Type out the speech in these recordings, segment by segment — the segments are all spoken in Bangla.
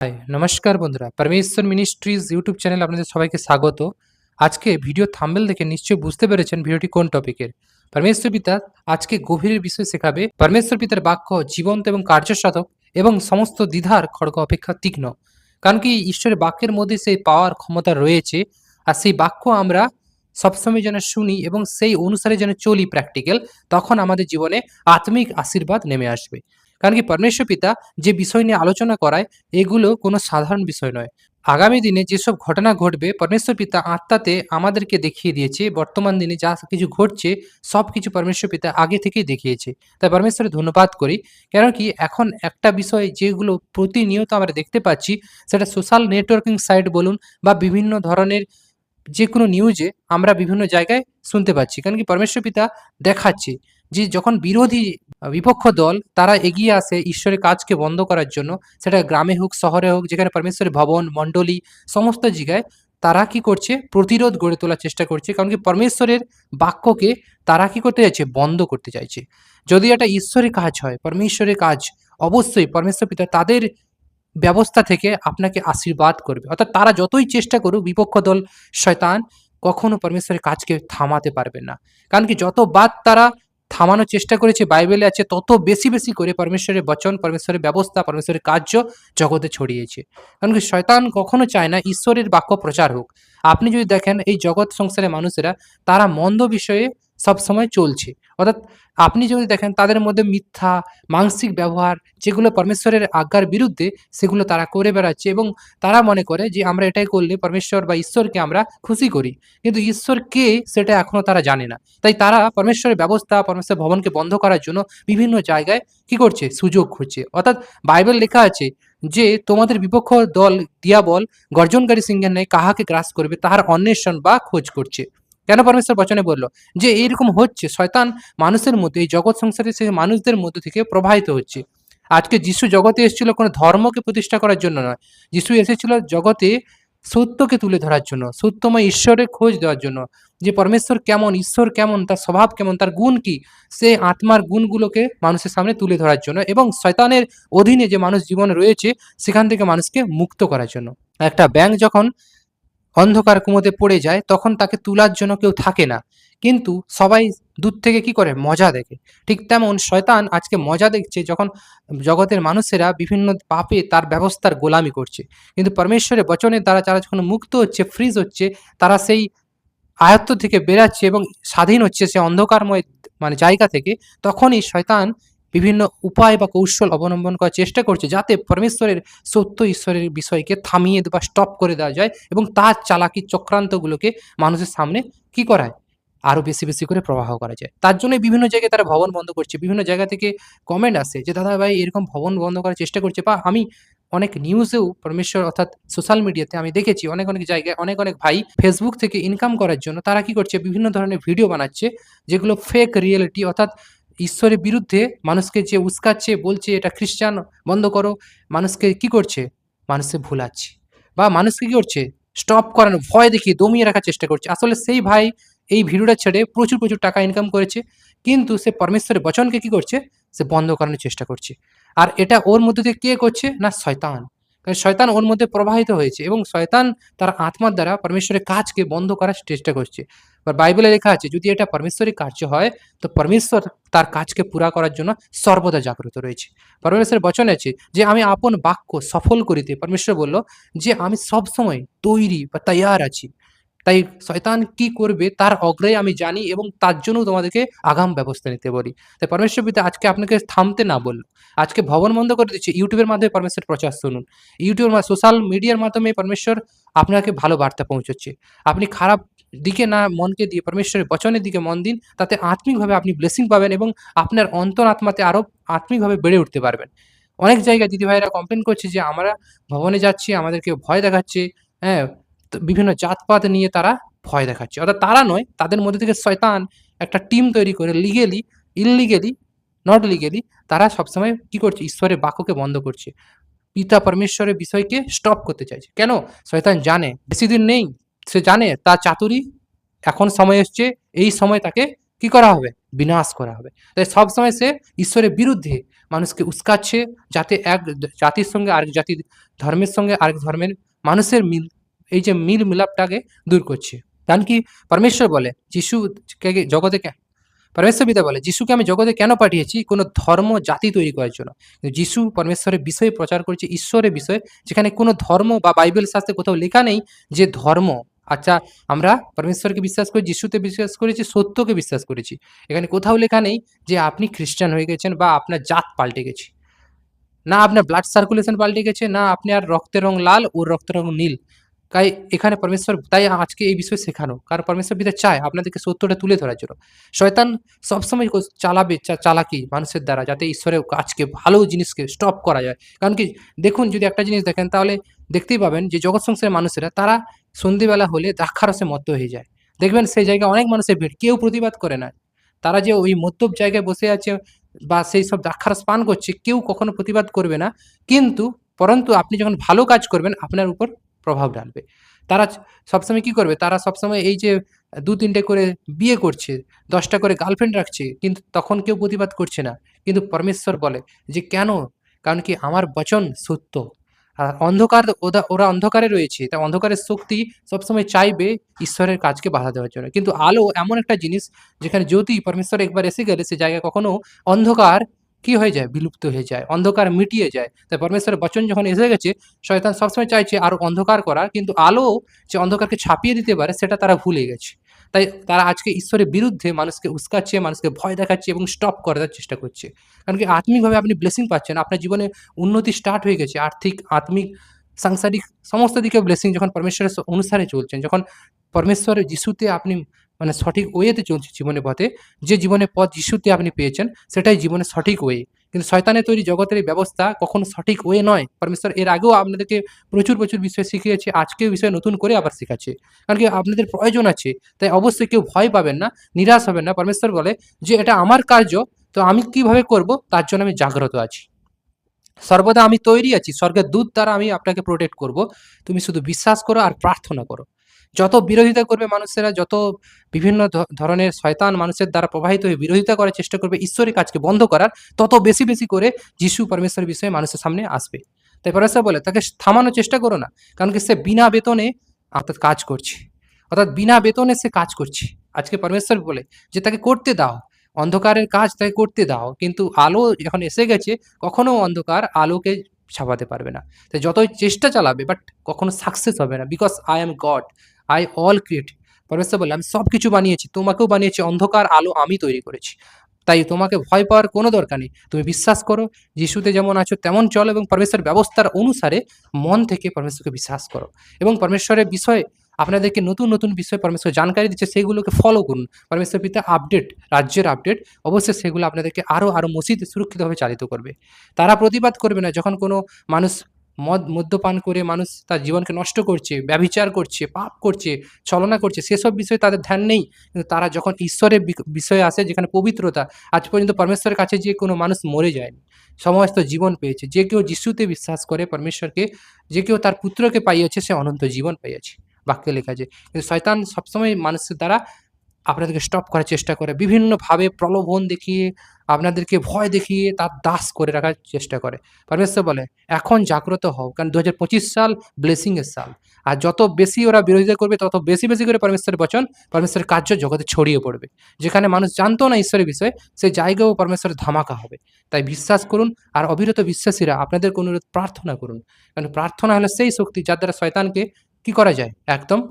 হাই, নমস্কার বন্ধুরা। পরমেশ্বর মিনিস্ট্রিজ ইউটিউব চ্যানেলে আপনাদের সবাইকে স্বাগত। আজকে ভিডিও থাম্বেল দেখে নিশ্চয়ই বুঝতে পেরেছেন ভিডিওটি কোন টপিকের পরমেশ্বর পিতা আজকে গভীরের বিষয় শেখাবে। পরমেশ্বর পিতার বাক্য জীবন্ত এবং কার্যসাধক এবং সমস্ত দ্বিধার খড়গ অপেক্ষা তীক্ষ্ণ। কারণ কি ঈশ্বরের বাক্যের মধ্যে সেই পাওয়ার ক্ষমতা রয়েছে। আর সেই বাক্য আমরা সবসময় যেন শুনি এবং সেই অনুসারে যেন চলি প্র্যাকটিক্যাল তখন আমাদের জীবনে আত্মিক আশীর্বাদ নেমে আসবে। কারণ কি পরমেশ্বর পিতা যে বিষয় নিয়ে আলোচনা করায়, এগুলো কোনো সাধারণ বিষয় নয়। আগামী দিনে যেসব ঘটনা ঘটবে, পরমেশ্বর পিতা আত্মাতে আমাদেরকে দেখিয়ে দিয়েছে, বর্তমান দিনে যা কিছু ঘটছে, সব কিছু পরমেশ্বর পিতা আগে থেকেই দেখিয়েছে। তাই পরমেশ্বরের ধন্যবাদ করি। কেন কি এখন একটা বিষয় যেগুলো প্রতিনিয়ত আমরা দেখতে পাচ্ছি, সেটা সোশ্যাল নেটওয়ার্কিং সাইট বলুন বা বিভিন্ন ধরনের যে কোনো নিউজে আমরা বিভিন্ন জায়গায় শুনতে পাচ্ছি। কারণ কি পরমেশ্বর পিতা দেখাচ্ছে যে যখন বিরোধী বিপক্ষ দল তারা এগিয়ে আসে ঈশ্বরের কাজকে বন্ধ করার জন্য, সেটা গ্রামে হোক, শহরে হোক, যেখানে পরমেশ্বরের ভবন, মণ্ডলী, সমস্ত জায়গায় তারা কি করছে? প্রতিরোধ গড়ে তোলার চেষ্টা করছে। কারণ কি পরমেশ্বরের বাক্যকে তারা কি করতে চাইছে বন্ধ করতে চাইছে। যদি এটা ঈশ্বরের কাজ হয়, পরমেশ্বরের কাজ, অবশ্যই পরমেশ্বর পিতা তাদের ব্যবস্থা থেকে আপনাকে আশীর্বাদ করবে। অর্থাৎ তারা যতই চেষ্টা করুক, বিপক্ষ দল, শয়তান কখনো পরমেশ্বরের কাজকে থামাতে পারবে না। কারণ কি যতবার তারা থামানোর চেষ্টা করেছে, বাইবেলে আছে, তত বেশি বেশি করে পরমেশ্বরের বচন, পরমেশ্বরের ব্যবস্থা, পরমেশ্বরের কার্য জগতে ছড়িয়েছে। কারণ কি, শয়তান কখনো চায় না ঈশ্বরের বাক্য প্রচার হোক। আপনি যদি দেখেন, এই জগৎ সংসারের মানুষেরা, তারা মন্দ বিষয়ে সবসময় চলছে। অর্থাৎ আপনি যদি দেখেন তাদের মধ্যে মিথ্যা, মানসিক ব্যবহার যেগুলো পরমেশ্বরের আজ্ঞার বিরুদ্ধে, সেগুলো তারা করে বেড়াচ্ছে এবং তারা মনে করে যে আমরা এটাই করলে পরমেশ্বর বা ঈশ্বরকে আমরা খুশি করি। কিন্তু ঈশ্বর কে সেটা এখনও তারা জানে না। তাই তারা পরমেশ্বরের ব্যবস্থা, পরমেশ্বর ভবনকে বন্ধ করার জন্য বিভিন্ন জায়গায় কি করছে? সুযোগ খুঁজছে। অর্থাৎ বাইবেল লেখা আছে যে তোমাদের বিপক্ষ দল দিয়াবল গর্জনকারী সিংহের ন্যায় কাহাকে গ্রাস করবে তাহার অন্বেষণ বা খোঁজ করছে। কেন পরমেশ্বর বচনে বলল? যে এইরকম হচ্ছে, শয়তান মানুষের মধ্যে, এই জগৎ সংসারে সে মানুষদের মধ্যে থেকে প্রবাহিত হচ্ছে। আজকে যিশু জগতে এসেছিল কোনো ধর্মকে প্রতিষ্ঠা করার জন্য নয়। যিশু এসেছিল জগতে সত্যকে তুলে ধরার জন্য, সত্যময় ঈশ্বরের খোঁজ দেওয়ার জন্য। যে পরমেশ্বর কেমন, ঈশ্বর কেমন, তার স্বভাব কেমন, তার গুণ কি, সে আত্মার গুণগুলোকে মানুষের সামনে তুলে ধরার জন্য এবং শয়তানের অধীনে যে মানুষ জীবনে রয়েছে, সেখান থেকে মানুষকে মুক্ত করার জন্য। একটা ব্যাংক যখন অন্ধকার কুমোতে পড়ে যায়, তখন তাকে তোলার জন্য কেউ থাকে না। কিন্তু সবাই দূর থেকে কি করে? মজা দেখে। ঠিক তেমন শয়তান আজকে মজা দেখছে যখন জগতের মানুষেরা বিভিন্ন পাপে তার ব্যবস্থার গোলামি করছে। কিন্তু পরমেশ্বরের বচনের দ্বারা যারা যখন মুক্ত হচ্ছে, ফ্রিজ হচ্ছে, তারা সেই আয়ত্ত থেকে বেরাচ্ছে এবং স্বাধীন হচ্ছে সে অন্ধকারময় মানে জায়গা থেকে, তখনই শয়তান বিভিন্ন উপায় বা কৌশল অবলম্বন করার চেষ্টা করছে যাতে পরমেশ্বরের সত্য ঈশ্বরের বিষয়কে থামিয়ে বা স্টপ করে দেওয়া যায় এবং তার চালাকি চক্রান্তগুলোকে মানুষের সামনে কি করায় আরও বেশি বেশি করে প্রবাহ করা যায়। তার জন্য বিভিন্ন জায়গায় তারা ভবন বন্ধ করছে। বিভিন্ন জায়গা থেকে কমেন্ট আসে যে, দাদা ভাই, এরকম ভবন বন্ধ করার চেষ্টা করছে। বা আমি অনেক নিউজেও পরমেশ্বর অর্থাৎ সোশ্যাল মিডিয়াতে আমি দেখেছি অনেক অনেক জায়গায় অনেক অনেক ভাই ফেসবুক থেকে ইনকাম করার জন্য তারা কি করছে? বিভিন্ন ধরনের ভিডিও বানাচ্ছে যেগুলো ফেক রিয়েলিটি অর্থাৎ ঈশ্বরের বিরুদ্ধে মানুষকে যে উস্কাচ্ছে, বলছে, এটা খ্রিস্টান, বন্ধ করো। মানুষকে কি করছে? মানুষকে ভুলাচ্ছে। বা মানুষকে কি করছে? স্টপ করানো ভয় দেখিয়ে দমিয়ে রাখার চেষ্টা করছে। আসলে সেই ভাই এই ভিডিওটা ছেড়ে প্রচুর প্রচুর টাকা ইনকাম করেছে, কিন্তু সে পরমেশ্বরের বচনকে কি করছে? সে বন্ধ করানোর চেষ্টা করছে। আর এটা ওর মধ্যে থেকে কে করছে? না, শয়তান। কারণ শয়তান ওর মধ্যে প্রবাহিত হয়েছে এবং শয়তান তার আত্মার দ্বারা পরমেশ্বরের কাজকে বন্ধ করার চেষ্টা করছে। আর বাইবেলে লেখা আছে, যদি এটা পরমেশ্বরের কার্য হয়, তো পরমেশ্বর তার কাজকে পুরা করার জন্য সর্বদা জাগ্রত রয়েছে। পরমেশ্বরের বচন আছে যে, আমি আপন বাক্য সফল করিতে, পরমেশ্বর বলল যে, আমি সব সময় তৈরি বা তৈয়ার আছি। তাই শয়তান কি করবে তার অগ্রে আমি জানি এবং তার জন্য তোমাদেরকে আগাম ব্যবস্থা নিতে বলি। তাই পরমেশ্বর পিতা আজকে আপনাকে থামতে না বলল। আজকে ভবন বন্ধ করে দিচ্ছে, ইউটিউবের মাধ্যমে পরমেশ্বর প্রচার শুনুন। ইউটিউবের সোশ্যাল মিডিয়ার মাধ্যমে পরমেশ্বর আপনাকে ভালো বার্তা পৌঁছচ্ছে। আপনি খারাপ দিকে না মনকে দিয়ে, পরমেশ্বরের বচনের দিকে মন দিন, তাতে আত্মিকভাবে আপনি ব্লেসিং পাবেন এবং আপনার অন্তর আত্মাতে আরও আত্মিকভাবে বেড়ে উঠতে পারবেন। অনেক জায়গায় দিদি দিদিভাইরা কমপ্লেন করছে যে, আমরা ভবনে যাচ্ছি, আমাদেরকে ভয় দেখাচ্ছে। হ্যাঁ বিভিন্ন জাতপাত নিয়ে তারা ভয় দেখাচ্ছে। অর্থাৎ তারা নয়, তাদের মধ্যে থেকে শয়তান একটা টিম তৈরি করে লিগেলি ইললিগেলি নট লিগেলি তারা সবসময় কি করছে? ঈশ্বরের বাক্যকে বন্ধ করছে। পিতা পরমেশ্বরের বিষয়কে স্টপ করতে চাইছে। কেন? শয়তান জানে, বেশি দিন নেই। সে জানে তার চাতুরি এখন সময় এসছে, এই সময় তাকে কি করা হবে? বিনাশ করা হবে। তাই সবসময় সে ঈশ্বরের বিরুদ্ধে মানুষকে উস্কাচ্ছে, যাতে এক জাতির সঙ্গে আরেক জাতির ধর্মের সঙ্গে আরেক ধর্মের মানুষের মিল, এই যে মিল মিলাপটাকে দূর করছে। কারণ কি পরমেশ্বর বলে, যিশুকে জগতে পরমেশ্বর পিতা বলে, যিশুকে আমি জগতে কেন পাঠিয়েছি? কোনো ধর্ম জাতি তৈরি করার জন্য। যিশু পরমেশ্বরের বিষয়ে প্রচার করেছে, ঈশ্বরের বিষয়ে, যেখানে কোনো ধর্ম বা বাইবেল শাস্ত্রে কোথাও লেখা নেই যে ধর্ম আচ্ছা আমরা পরমেশ্বরকে বিশ্বাস করি যিশুতে বিশ্বাস করেছি সত্যকে বিশ্বাস করেছি। এখানে কোথাও লেখা নেই যে আপনি খ্রিস্টান হয়ে গেছেন বা আপনার জাত পাল্টে গেছে। না আপনার ব্লাড সার্কুলেশন পাল্টে গেছে, না আপনি আর রক্তের রং লাল ওর রক্তের রং নীল। তাই এখানে পরমেশ্বর, তাই আজকে এই বিষয়ে শেখানো। কারণ পরমেশ্বর পিতা চায়, আপনাদেরকে সত্যটা তুলে ধরার জন্য। শয়তান সবসময় চালাবে চালাকি মানুষের দ্বারা, যাতে ঈশ্বরের কাজকে ভালো জিনিসকে স্টপ করা যায়। কারণ কি, দেখুন যদি একটা জিনিস দেখেন, তাহলে দেখতেই পাবেন যে জগৎ সংসারের মানুষেরা, তারা সন্ধ্যেবেলা হলে দ্রাক্ষারসে মত্ত হয়ে যায়। দেখবেন সেই জায়গায় অনেক মানুষের ভিড়, কেউ প্রতিবাদ করে না। তারা যে ওই মদ্যপ জায়গায় বসে আছে বা সেই সব দ্রাক্ষারস পান করছে, কেউ কখনো প্রতিবাদ করবে না। কিন্তু, পরন্তু আপনি যখন ভালো কাজ করবেন, আপনার উপর প্রভাব ডালবে। তারা সবসময় কি করবে? তারা সবসময় এই যে দু তিনটে করে বিয়ে করছে, দশটা করে গার্লফ্রেন্ড রাখছে, কিন্তু তখন কেউ প্রতিবাদ করছে না। কিন্তু পরমেশ্বর বলে যে, কেন? কারণ কি আমার বচন সত্য। আর অন্ধকার ওরা অন্ধকারে রয়েছে, তা অন্ধকারের শক্তি সবসময় চাইবে ঈশ্বরের কাজকে বাধা দেওয়ার জন্য। কিন্তু আলো এমন একটা জিনিস যেখানে জ্যোতি পরমেশ্বর একবার এসে গেলে, সে জায়গায় কখনো অন্ধকার কি হয়ে যায়? বিলুপ্ত হয়ে যায়, অন্ধকার মিটিয়ে যায়। তাই পরমেশ্বরের বচন যখন এসে গেছে, শয়তান সবসময় চাইছে আরও অন্ধকার করার, কিন্তু আলো যে অন্ধকারকে ছাপিয়ে দিতে পারে, সেটা তারা ভুলে গেছে। তাই তারা আজকে ঈশ্বরের বিরুদ্ধে মানুষকে উস্কাচ্ছে, মানুষকে ভয় দেখাচ্ছে এবং স্টপ করার চেষ্টা করছে। কারণ কি আত্মিকভাবে আপনি ব্লেসিং পাচ্ছেন, আপনার জীবনে উন্নতি স্টার্ট হয়ে গেছে, আর্থিক, আত্মিক, সাংসারিক, সমস্ত দিকে ব্লেসিং যখন পরমেশ্বরের অনুসারে চলছেন যখন পরমেশ্বরের যিশুতে আপনি মানে সঠিক ওয়েতে চলছে জীবনের পথে। যে জীবনের পথ যিশুতে আপনি পেয়েছেন, সেটাই জীবনের সঠিক ওয়ে কিন্তু শয়তানের তৈরি জগতের ব্যবস্থা কখনো সঠিক ওয়ে নয়। পরমেশ্বর এর আগেও আপনাদেরকে প্রচুর প্রচুর বিষয় শিখিয়েছে আজকে বিষয় নতুন করে আবার শেখাচ্ছে। কারণ কি আপনাদের প্রয়োজন আছে, তাই অবশ্যই কেউ ভয় পাবেন না, নিরাশ হবেন না। পরমেশ্বর বলে যে, এটা আমার কার্য, তো আমি কীভাবে করব? তার জন্য আমি জাগ্রত আছি। সর্বদা আমি তৈরি আছি। স্বর্গের দূত দ্বারা আমি আপনাকে প্রোটেক্ট করব। তুমি শুধু বিশ্বাস করো আর প্রার্থনা করো। যত বিরোধিতা করবে মানুষেরা, যত বিভিন্ন ধরনের শয়তান মানুষের দ্বারা প্রবাহিত হয়ে বিরোধিতা করার চেষ্টা করবে, ঈশ্বরের কাজকে বন্ধ করার, তত বেশি বেশি করে যিশু পরমেশ্বরের বিষয়ে মানুষের সামনে আসবে। তাই পরমেশ্বর বলে, তাকে থামানোর চেষ্টা করো না, কারণ কি সে বিনা বেতনে অর্থাৎ কাজ করছে। অর্থাৎ বিনা বেতনে সে কাজ করছে। আজকে পরমেশ্বর বলে যে, তাকে করতে দাও, অন্ধকারের কাজ তাকে করতে দাও, কিন্তু আলো যখন এসে গেছে, কখনো অন্ধকার আলোকে ছাপাতে পারবে না। তাই যতই চেষ্টা চালাবে বাট কখনো সাকসেস হবে না because I am God I all create পরমেশ্বর বলে আমি সব কিছু বানিয়েছি, তোমাকেও বানিয়েছি, অন্ধকার আলো আমি তৈরি করেছি। তাই তোমাকে ভয় পাওয়ার কোনো দরকার নেই। তুমি বিশ্বাস করো, যিশুতে যেমন আছো, তেমন চলো এবং পরমেশ্বর ব্যবস্থার অনুসারে মন থেকে পরমেশ্বরকে বিশ্বাস করো। এবং পরমেশ্বরের বিষয়ে, আপনাদেরকে নতুন নতুন বিষয়ে পরমেশ্বর জানকারি দিচ্ছে, সেগুলোকে ফলো করুন। পরমেশ্বর পিতা আপডেট রাজ্যের আপডেট অবশ্যই সেগুলো আপনাদেরকে আরও আরও মসজিদ সুরক্ষিতভাবে চালিত করবে। তারা প্রতিবাদ করবে না যখন কোনো মানুষ মদ মদ্যপান করে মানুষ তার জীবনকে নষ্ট করছে, ব্যভিচার করছে, পাপ করছে, ছলনা করছে, সেসব বিষয়ে তাদের ধ্যান নেই। কিন্তু তারা যখন ঈশ্বরের বিষয়ে আসে, যেখানে পবিত্রতা, আজ পর্যন্ত পরমেশ্বরের কাছে যে কোনো মানুষ মরে যায়নি সমস্ত জীবন পেয়েছে। যে কেউ যিশুতে বিশ্বাস করে পরমেশ্বরকে, যে কেউ তার পুত্রকে পাইয়াছে, সে অনন্ত জীবন পাইয়াছে বাক্যে লেখা আছে। কিন্তু শয়তান সবসময় মানুষের দ্বারা আপনাদেরকে স্টপ করার চেষ্টা করে, বিভিন্নভাবে প্রলোভন দেখিয়ে, আপনাদেরকে ভয় দেখিয়ে তার দাস করে রাখার চেষ্টা করে। পরমেশ্বর বলে, এখন জাগ্রত হও। কারণ দু হাজার পঁচিশ সাল ব্লেসিংয়ের সাল। আর যত বেশি ওরা বিরোধিতা করবে, তত বেশি বেশি করে পরমেশ্বরের বচন পরমেশ্বরের কার্য জগতে ছড়িয়ে পড়বে। যেখানে মানুষ জানতো না ঈশ্বরের বিষয়ে, সে জায়গাও পরমেশ্বরের ধামাকা হবে। তাই বিশ্বাস করুন আর অবিরত বিশ্বাসীরা আপনাদের অনুরোধ প্রার্থনা করুন। কারণ প্রার্থনা হলো সেই শক্তি যার দ্বারা শয়তানকে কি করা যায়? একদম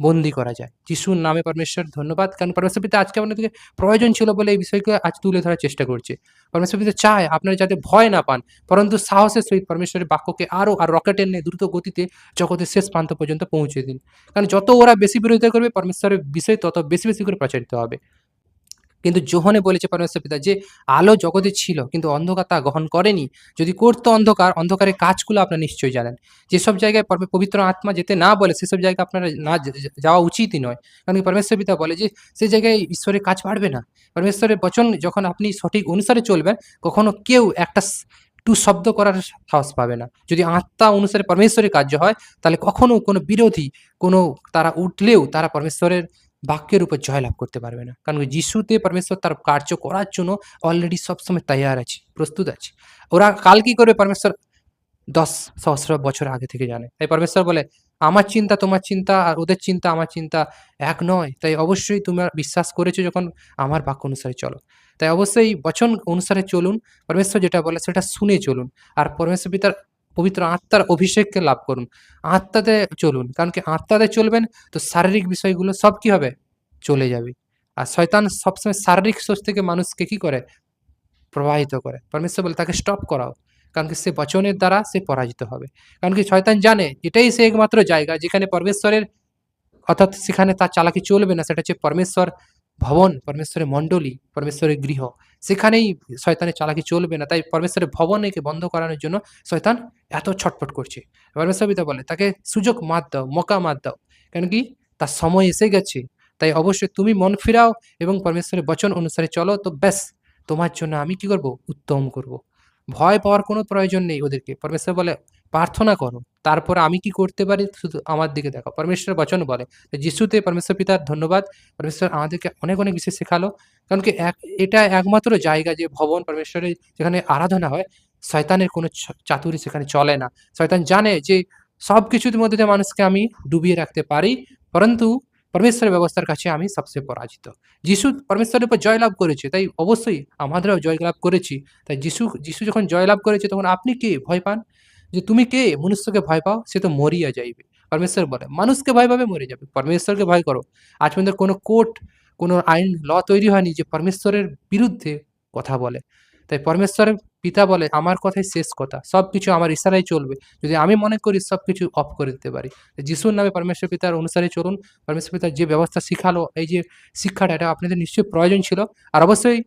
বন্দি করা যায়। যিশুর নামে পরমেশ্বর, ধন্যবাদ। কারণ পরমেশ্বর পিতা আজকে আপনাদেরকে প্রয়োজন ছিল বলে এই বিষয়কে আজ তুলে ধরার চেষ্টা করছে। পরমেশ্বর পিতা চায় আপনারা যাতে ভয় না পান, পরন্তু সাহসের সহিত পরমেশ্বরের বাক্যকে আরও আর রকেটের নিয়ে দ্রুত গতিতে জগতের শেষ প্রান্ত পর্যন্ত পৌঁছে দিন। কারণ যত ওরা বেশি বিরোধিতা করবে, পরমেশ্বরের বিষয় তত বেশি বেশি করে প্রচারিত হবে। কিন্তু জোহনে বলেছে পরমেশ্বর পিতা যে, আলো জগতে ছিল, কিন্তু অন্ধকার তা গ্রহণ করেনি। যদি করতো অন্ধকার অন্ধকারের কাজগুলো আপনারা নিশ্চয়ই জানেন। যেসব জায়গায় পবিত্র আত্মা যেতে না বলে, সেসব জায়গায় আপনারা না যাওয়া উচিতই নয়। কারণ পরমেশ্বর পিতা বলে যে সেই জায়গায় ঈশ্বরের কাজ বাড়বে না। পরমেশ্বরের বচন যখন আপনি সঠিক অনুসারে চলবেন, কখনো কেউ একটা টু শব্দ করার সাহস পাবে না। যদি আত্মা অনুসারে পরমেশ্বরের কার্য হয়, তাহলে কখনো কোনো বিরোধী, কোনো তারা উঠলেও তারা পরমেশ্বরের বাক্যের উপর জয়লাভ করতে পারবে না। কারণ যিশুতে পরমেশ্বর তার কার্য করার জন্য অলরেডি সবসময় তৈয়ার আছে, প্রস্তুত আছে। ওরা কাল কি করবে? পরমেশ্বর দশ সহস্র বছর আগে থেকে জানে। তাই পরমেশ্বর বলে, আমার চিন্তা তোমার চিন্তা আর ওদের চিন্তা আমার চিন্তা এক নয়। তাই অবশ্যই তোমরা বিশ্বাস করেছ যখন আমার বাক্য অনুসারে চলো। তাই অবশ্যই বচন অনুসারে চলুন। পরমেশ্বর যেটা বলে সেটা শুনে চলুন। আর পরমেশ্বর পিতার পবিত্র আত্মার অভিষেককে লাভ করুন। আত্মাতে চলুন, কারণ কি আত্মাতে চলবেন তো শারীরিক বিষয়গুলো সব কি হবে? চলে যাবে। আর শয়তান সবসময় শারীরিক সোচ থেকে মানুষকে কি করে? প্রবাহিত করে। পরমেশ্বর বলে, তাকে স্টপ করাও। কারণ কি সে বচনের দ্বারা সে পরাজিত হবে। কারণ কি শয়তান জানে এটাই সে একমাত্র জায়গা যেখানে পরমেশ্বরের, অর্থাৎ সেখানে তার চালাকি চলবে না, সেটা হচ্ছে পরমেশ্বর ভবন, পরমেশ্বরের মণ্ডলী, পরমেশ্বরের গৃহ। সেখানেই শয়তানের চালাকি চলবে না। তাই পরমেশ্বরের ভবনকে বন্ধ করানোর জন্য শয়তান এত ছটফট করছে। পরমেশ্বর পিতা বলে, তাকে সুযোগ মাত দাও, মকা মাত দাও। কেন কি? তার সময় এসে গেছে। তাই অবশ্যই তুমি মন ফিরাও এবং পরমেশ্বরের বচন অনুসারে চলো। তো ব্যাস, তোমার জন্য আমি কি করব? উত্তম করব। ভয় পাওয়ার কোনো প্রয়োজন নেই ওদেরকে। পরমেশ্বর বলে, প্রার্থনা করো। তারপর আমি কি করতে পারি? শুধু আমার দিকে দেখো। পরমেশ্বর বচন বলে। যিশুতে পরমেশ্বর পিতার ধন্যবাদ। পরমেশ্বর আমাদেরকে অনেক অনেক কিছু শেখালো। কারণ কি, এক, এটা একমাত্র জায়গা যে ভবন পরমেশ্বরের যেখানে আরাধনা হয়, শয়তানের কোনো চাতুরি সেখানে চলে না। শয়তান জানে যে সব কিছুর মধ্যে মানুষকে আমি ডুবিয়ে রাখতে পারি। পরন্তু পরমেশ্বরের ব্যবস্থার কাছে আমি সবচেয়ে পরাজিত। যিশু পরমেশ্বরের উপর জয়লাভ করেছে, তাই অবশ্যই আমাদেরও জয়লাভ করেছি। তাই যিশু যিশু যখন জয়লাভ করেছে, তখন আপনি কে ভয় পান? যে তুমি কে? মনুষ্যকে ভয় পাও? সে তো মরিয়া যাইবে। পরমেশ্বর বলে, মানুষকে ভয় পাবে, মরে যাবে। পরমেশ্বরকে ভয় করো। আজ পর্যন্ত কোনো কোর্ট, কোনো আইন, ল তৈরি হয়নি যে পরমেশ্বরের বিরুদ্ধে কথা বলে। তাই পরমেশ্বরের পিতা বলে, আমার কথাই শেষ কথা। সব কিছু আমার ইশারাই চলবে। যদি আমি মনে করি সব কিছু অফ করে দিতে পারি। যিশুর নামে পরমেশ্বর পিতার অনুসারে চলুন। পরমেশ্বর পিতার যে ব্যবস্থা শিখালো, এই যে শিক্ষাটা, এটা আপনাদের নিশ্চয়ই প্রয়োজন ছিল। আর অবশ্যই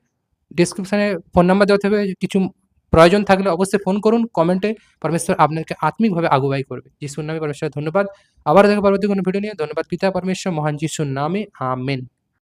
ডিসক্রিপশানে ফোন নাম্বার দেওয়া থাকবে। কিছু প্রয়োজন থাকলে অবশ্যই ফোন করুন কমেন্টে পরমেশ্বর আপনাকে আত্মিকভাবে আগুবাই করবে। যিশুর নামে পরমেশ্বর ধন্যবাদ। আবার দেখা পরবর্তী কোনো ভিডিও নিয়ে। ধন্যবাদ পিতা, পরমেশ্বর, মহান যিশুর নামে। আমেন।